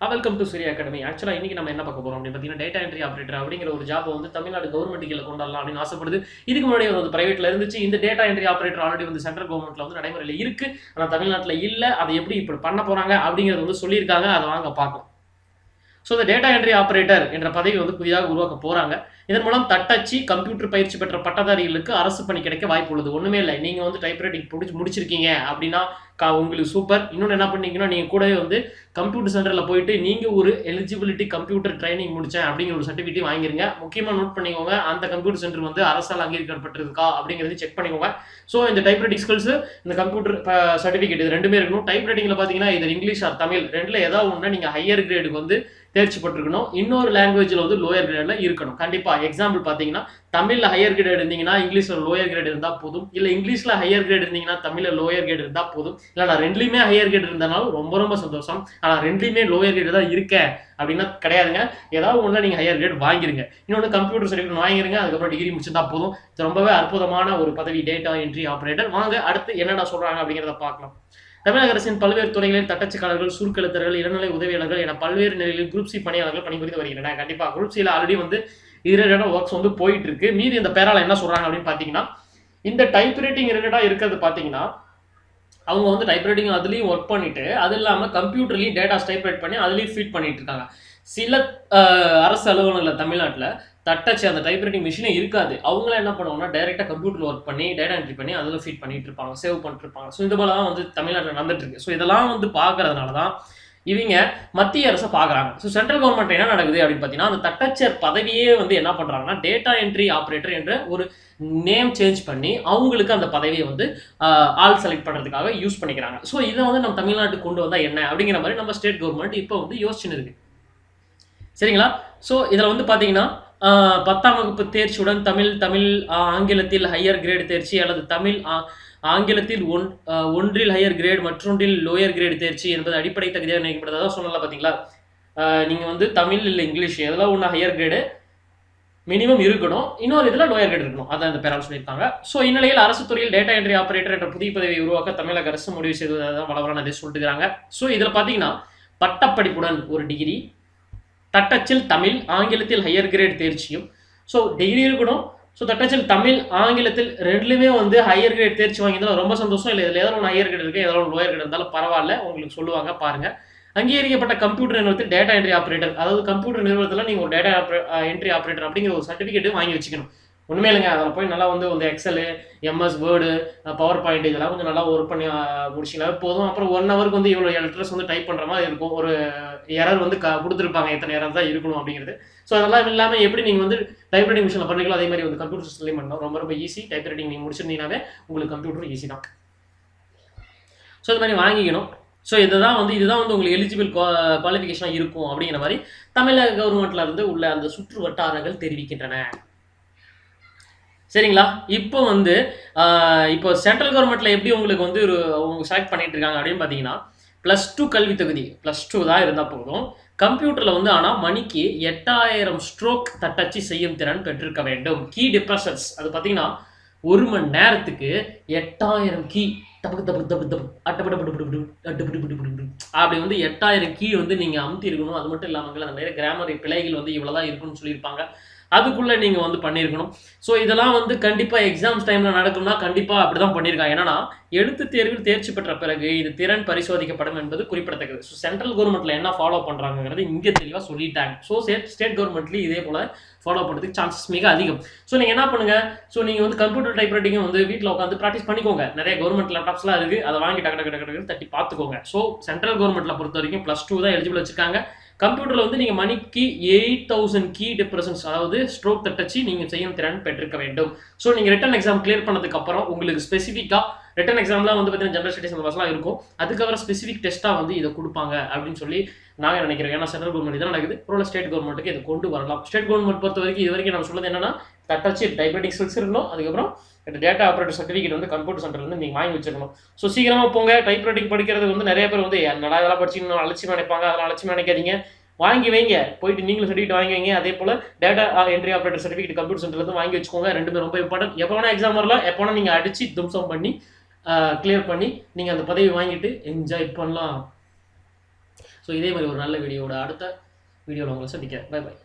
Welcome to சூரிய academy ஆக்சுவலாக இன்னைக்கு நம்ம என்ன பார்க்க போகிறோம் அப்படின்னு பார்த்தீங்கன்னா டேட்டா என்ட்ரி ஆப்ரேட்டர் அப்படிங்கிற ஒரு ஜாப் வந்து தமிழ்நாடு கவர்மெண்ட் கீழே கொண்டு அப்படின்னு ஆசைப்படுது. இதுக்கு முன்னாடி வந்து பிரைவேட்டில் இருந்துச்சு. இந்த டேட்டா என்ட்ரி ஆப்ரேட்டர் ஆல்ரெடி வந்து சென்ட்ரல் கவர்மெண்ட்ல வந்து நடைமுறையில் இருக்கு. ஆனால் தமிழ்நாட்டில் இல்லை. அதை எப்படி இப்படி பண்ண போகிறாங்க அப்படிங்கிறது வந்து சொல்லியிருக்காங்க. அதை வாங்க பார்க்கலாம். ஸோ இந்த டேட்டா என்ட்ரி ஆப்ரேட்டர் என்ற பதவி வந்து புதிதாக உருவாக்க போகிறாங்க இதன் மூலம் தட்டச்சு கம்ப்யூட்டர் பயிற்சி பெற்ற பட்டதாரிகளுக்கு அரசு பணி கிடைக்க வாய்ப்பு உள்ளது. ஒன்றுமே இல்லை. நீங்கள் வந்து டைப்ரைட்டிங் பிடிச்சி முடிச்சிருக்கீங்க அப்படின்னா கா- உங்களுக்கு சூப்பர் இன்னொன்று என்ன பண்ணீங்கன்னா நீங்கள் கூடவே வந்து கம்ப்யூட்டர் சென்டரில் போயிட்டு நீங்கள் ஒரு எலிஜிபிலிட்டி கம்ப்யூட்டர் ட்ரைனிங் முடித்தேன் அப்படிங்கிற ஒரு சர்டிஃபிகேட் வாங்கிருங்க. முக்கியமாக நோட் பண்ணிக்கோங்க அந்த கம்ப்யூட்டர் சென்டர் வந்து அரசால் அங்கீகரிக்கப்பட்டிருக்கா அப்படிங்கிறது செக் பண்ணிக்கோங்க. ஸோ இந்த டைப்ரைட்டிங் ஸ்கில்ஸ் இந்த கம்ப்யூட்டர் சர்டிஃபிகேட் இது ரெண்டுமே இருக்கணும். டைப்ரைட்டிங்ல பார்த்தீங்கன்னா இது இங்கிலீஷ் ஆர் தமிழ் ரெண்டில் ஏதாவது ஒன்று நீங்கள் ஹையர் கிரேடுக்கு வந்து தேர்ச்சி பட்டிருக்கணும் இன்னொரு லாங்குவேஜில் வந்து லோயர் கிரேடில் இருக்கணும். கண்டிப்பாக எக்ஸாம்பிள் பார்த்தீங்கன்னா தமிழ்ல ஹையர் கிரேட் இருந்தீங்கன்னா இங்கிலீஷ்ல லோயர் கிரேட் இருந்தா போதும். இல்ல இங்கிலீஷ்ல ஹையர் கிரேட் இருந்தீங்கன்னா தமிழ்ல லோயர் கிரேட் இருந்தா போதும். இல்ல நான் ரெண்டுலயுமே ஹையர் கிரேட் இருந்தனாலும் ரொம்ப ரொம்ப சந்தோஷம். ஆனா ரெண்டுலயுமே லோயர் கிரேட் தான் இருக்கேன் அப்படின்னா கிடையாதுங்க. ஏதாவது ஒண்ணு நீங்க ஹையர் கிரேட் வாங்கிருங்க. இன்னொன்று கம்ப்யூட்டர் சர்டிஃபிகேட் வாங்கிருங்க அதுக்கப்புறம் டிகிரி முடிச்சிருந்தா போதும். இது ரொம்பவே அற்புதமான ஒரு பதவி டேட்டா என்ட்ரி ஆப்ரேட்டர் வாங்க அடுத்து என்னடா சொல்றாங்க அப்படிங்கிறத பார்க்கலாம். தமிழக அரசின் பல்வேறு துறைகளில் தட்டச்சுக்காரர்கள் சுருக்கெழுத்தர்கள் இளநிலை உதவியாளர்கள் என பல்வேறு நிலையில் குரூப் சி பணியாளர்கள் பணிபுரிந்து வருகின்றன கண்டிப்பா குரூப் சில ஆல்ரெடி வந்து இரண்டு ஒர்க்ஸ் வந்து போயிட்டு இருக்கு மீதி இந்த பேரால என்ன சொல்றாங்க அப்படின்னு பாத்தீங்கன்னா இந்த டைப் ரைட்டிங் ரிலேட்டடா இருக்கிறது பாத்தீங்கன்னா அவங்க வந்து டைப் ரைட்டிங் அதுலயும் ஒர்க் பண்ணிட்டு அது இல்லாம கம்ப்யூட்டர்லயும் டேட்டாஸ் டைப் ரைட் பண்ணி அதுலயும் ஃபீட் பண்ணிட்டு இருக்காங்க. சில அரசு அலுவலகங்கள் தமிழ்நாட்டுல தட்டச்சு அந்த டைப்ரைட்டிங் மிஷினே இருக்காது. அவங்கள என்ன பண்ணுவாங்கன்னா டைரெக்டாக கம்ப்யூட்டர் ஒர்க் பண்ணி டேட்டா என்ட்ரி பண்ணி அதில் ஃபீட் பண்ணிட்டு இருப்பாங்க சேவ் பண்ணிட்டு இருப்பாங்க. ஸோ இது போல தான் வந்து தமிழ்நாட்டில் நடந்துட்டு இருக்கு. ஸோ இதெல்லாம் வந்து பார்க்கறதுனால தான் இவங்க மத்திய அரசை பார்க்குறாங்க ஸோ சென்ட்ரல் கவர்மெண்ட் என்ன நடக்குது அப்படின்னு பார்த்தீங்கன்னா அந்த தட்டச்சர் பதவியே வந்து என்ன பண்ணுறாங்கன்னா டேட்டா என்ட்ரி ஆப்ரேட்டர் என்ற ஒரு நேம் சேஞ்ச் பண்ணி அவங்களுக்கு அந்த பதவியை வந்து ஆள் செலக்ட் பண்ணுறதுக்காக யூஸ் பண்ணிக்கிறாங்க. ஸோ இதை வந்து நம்ம தமிழ்நாட்டுக்கு கொண்டு வந்தால் என்ன? அப்படிங்கிற மாதிரி நம்ம ஸ்டேட் கவர்மெண்ட் இப்போ வந்து யோசிச்சுன்னு இருக்கு. சரிங்களா? ஸோ இதில் வந்து பார்த்தீங்கன்னா பத்தாம் வகுப்பு தேர்ச்சியுடன் தமிழ் தமிழ் ஆங்கிலத்தில் ஹையர் கிரேடு தேர்ச்சி அல்லது தமிழ் ஆங்கிலத்தில் ஒன் ஒன்றில் ஹையர் கிரேட் மற்றொன்றில் லோயர் கிரேடு தேர்ச்சி என்பது அடிப்படை தகுதியாக நினைக்கப்படுறதா சொல்லலாம் பார்த்தீங்களா நீங்கள் வந்து தமிழ் இல்லை இங்கிலீஷ் எதெல்லாம் ஒன்று ஹையர் கிரேடு மினிமம் இருக்கணும். இன்னொரு இதில் லோயர் கிரேட் இருக்கணும். அதான் இந்த பேரால் சொல்லியிருக்காங்க. ஸோ இந்நிலையில் அரசு துறையில் டேட்டா என்ட்ரி ஆப்ரேட்டர் என்ற புதிய பதவியை உருவாக்க தமிழக அரசு முடிவு செய்ததாக வளவலான அதை சொல்லிட்டுருக்காங்க ஸோ இதில் பார்த்தீங்கன்னா பட்டப்படிப்புடன் ஒரு டிகிரி தட்டச்சில் தமிழ் ஆங்கிலத்தில் ஹையர் கிரேட் தேர்ச்சியும். ஸோ டிகிரி இருக்கணும். ஸோ தட்டச்சில் தமிழ் ஆங்கிலத்தில் ரெண்டுலையுமே வந்து ஹையர் கிரேட் தேர்ச்சி வாங்கியிருந்தாலும் ரொம்ப சந்தோஷம். இல்லை இதில் ஏதோ ஒன்று ஹையர் கிரேட் இருக்குது ஏதாவது ஒன்று லோயர் கிரேட் இருந்தாலும் பரவாயில்ல. உங்களுக்கு சொல்லுவாங்க பாருங்கள் அங்கீகரிக்கப்பட்ட கம்ப்யூட்டர் நிறுவனத்தில் டேட்டா என்ட்ரி ஆப்ரேட்டர் அதாவது கம்ப்யூட்டர் நிறுவனத்தில் நீங்கள் ஒரு டேட்டா என்ட்ரி ஆப்ரேட்டர் அப்படிங்கிற ஒரு சர்டிஃபிகேட் வாங்கி வச்சுக்கணும். உண்மையில அதில் போய் நல்லா வந்து இந்த Excel MS Word PowerPoint இதெல்லாம் கொஞ்சம் நல்லா ஒர்க் பண்ணி முடிச்சிங்கன்னா போதும். அப்புறம் ஒன் ஹவருக்கு வந்து இவ்வளோ லெட்டர்ஸ் வந்து டைப் பண்ணுற மாதிரி இருக்கும். ஒரு எரர் வந்து க கொடுத்துருப்பாங்க. எத்தனை எரர் தான் இருக்கணும் அப்படிங்கிறது. ஸோ அதெல்லாம் இல்லாமல் எப்படி நீங்கள் வந்து டைப்ரைட்டிங் மிஷினில் பண்ணிக்கலாம் அதே மாதிரி வந்து கம்ப்யூட்டர் சிஸ்டம்லேயும் பண்ணணும் ரொம்ப ரொம்ப ஈஸி டைப்ரைட்டிங் நீங்கள் முடிச்சிருந்தீங்கன்னாவே உங்களுக்கு கம்ப்யூட்டர் ஈஸி தான். ஸோ இது மாதிரி வாங்கிக்கணும். ஸோ இதுதான் வந்து இதுதான் வந்து உங்களுக்கு எலிஜிபிள் குவாலிஃபிகேஷனாக இருக்கும் அப்படிங்கிற மாதிரி தமிழக கவர்மெண்ட்ல இருந்து உள்ள அந்த சுற்று வட்டாரங்கள் தெரிவிக்கின்றன. சரிங்களா? இப்போ வந்து இப்போ சென்ட்ரல் கவர்மெண்ட்டில் எப்படி உங்களுக்கு வந்து ஒரு அவங்க செலக்ட் பண்ணிட்டு இருக்காங்க அப்படின்னு பார்த்தீங்கன்னா ப்ளஸ் டூ கல்வி தகுதி ப்ளஸ் டூ தான் இருந்தால் போதும். கம்ப்யூட்டரில் வந்து ஆனால் மணிக்கு எட்டாயிரம் ஸ்ட்ரோக் தட்டச்சு செய்யும் திறன் பெற்றிருக்க வேண்டும். கீ டிப்ரெஷன்ஸ் அது பார்த்தீங்கன்னா ஒரு மணி நேரத்துக்கு எட்டாயிரம் கீ தப்பு தப்பு தப்பு தப்பு அட்டப்பட படு படு படு அட்டப்படு அப்படி வந்து எட்டாயிரம் கீ வந்து நீங்கள் அமுத்தி இருக்கணும். அது மட்டும் இல்லாமல் அந்த நிறைய கிராமர் பிழைகள் வந்து இவ்வளோ தான் இருக்குன்னு சொல்லியிருப்பாங்க. அதுக்குள்ளே நீங்கள் வந்து பண்ணியிருக்கணும். ஸோ இதெல்லாம் வந்து கண்டிப்பாக எக்ஸாம்ஸ் டைமில் நடக்கும்னா கண்டிப்பாக அப்படி தான் பண்ணியிருக்காங்க. என்னன்னா எழுத்து தேர்வில் தேர்ச்சி பெற்ற பிறகு இது திறன் பரிசோதிக்கப்படும் என்பது குறிப்பிடத்தக்கது. ஸோ சென்ட்ரல் கவர்மெண்ட்டில் என்ன ஃபாலோ பண்ணுறாங்கிறது இங்கே தெளிவாக சொல்லிட்டாங்க. ஸோ ஸ்டேட் ஸ்டேட் கவர்மெண்ட்லேயும் இதே போல் ஃபாலோ பண்ணுறதுக்கு சான்சஸ் மிக அதிகம். ஸோ நீங்கள் என்ன பண்ணுங்க? ஸோ நீங்கள் வந்து கம்ப்யூட்டர் டைப்ரைட்டிங்கும் வந்து வீட்டில் உட்காந்து ப்ராக்டிஸ் பண்ணிக்கோங்க. நிறைய கவர்மெண்ட் லேப்டாப்ஸ்லாம் இருக்குது அதை வாங்கி டக்கு டக்கு டக்கு டக்கு தட்டி பார்த்துக்கோங்க. ஸோ சென்ட்ரல் கவர்மெண்ட்ல பொறுத்த வரைக்கும் ப்ளஸ் டூ தான் எலிஜிபிள் வச்சிருக்காங்க. கம்ப்யூட்டரில் வந்து நீங்கள் மணிக்கு எயிட் தௌசண்ட் கீ டிப்ரெஷன்ஸ் அதாவது ஸ்ட்ரோக் தட்டச்சு நீங்கள் செய்யும் திறன் பெற்றிருக்க வேண்டும். ஸோ நீங்கள் ரிட்டன் எக்ஸாம் கிளியர் பண்ணதுக்கு அப்புறம் உங்களுக்கு ஸ்பெசிஃபிக்காக ரிட்டன் எக்ஸாம்லாம் வந்து பார்த்தீங்கன்னா ஜென்ரல் ஸ்டடிஸ் அந்த மாதிரிலாம் இருக்கும் அதுக்கப்புறம் ஸ்பெசிஃபிக் டெஸ்ட்டாக வந்து இதை கொடுப்பாங்க அப்படின்னு சொல்லி நாங்கள் நினைக்கிறேன். ஏன்னா சென்ட்ரல் கவர்மெண்ட் தான் நடக்குது. அப்புறம் ஸ்டேட் கவர்மெண்ட்டுக்கு இதை கொண்டு வரலாம். ஸ்டேட் கவர்மெண்ட் பொறுத்த வரைக்கும் இது வரைக்கும் நம்ம சொன்னது என்னன்னா தட்டச்சு டைப்ரைட்டிங் ஸ்கில்ஸ் இருக்கணும் அதுக்கப்புறம் டேட்டா ஆப்ரேட்டர் சர்டிஃபிகேட் வந்து கம்ப்யூட்டர் சென்டர்லேருந்து நீங்கள் வாங்கி வச்சிருக்கணும். ஸோ சீக்கிரமாக போங்க. டைப்ரைட்டிங் படிக்கிறது வந்து நிறைய பேர் வந்து என்னடா இதெல்லாம் படிச்சு அலட்சியம் நினைப்பாங்க? அதெல்லாம் அலட்சியம் நினைக்காதீங்க. வாங்கி வைங்க. போயிட்டு நீங்களும் சர்டிஃபிகேட் வாங்கி வைங்க. அதே போல் data entry operator certificate computer சென்டர்லேருந்து வாங்கி வச்சுக்கோங்க. ரெண்டுமே ரொம்ப இம்பார்ட்டன்ட் எப்போ வேணா எக்ஸாம் வரலாம். எப்போ வேணா நீங்கள் அடிச்சு தும்சம் பண்ணி கிளியர் பண்ணி நீங்கள் அந்த பதவி வாங்கிட்டு என்ஜாய் பண்ணலாம். ஸோ இதே மாதிரி ஒரு நல்ல வீடியோட அடுத்த வீடியோவில் உங்களை சந்திக்கிறேன். By by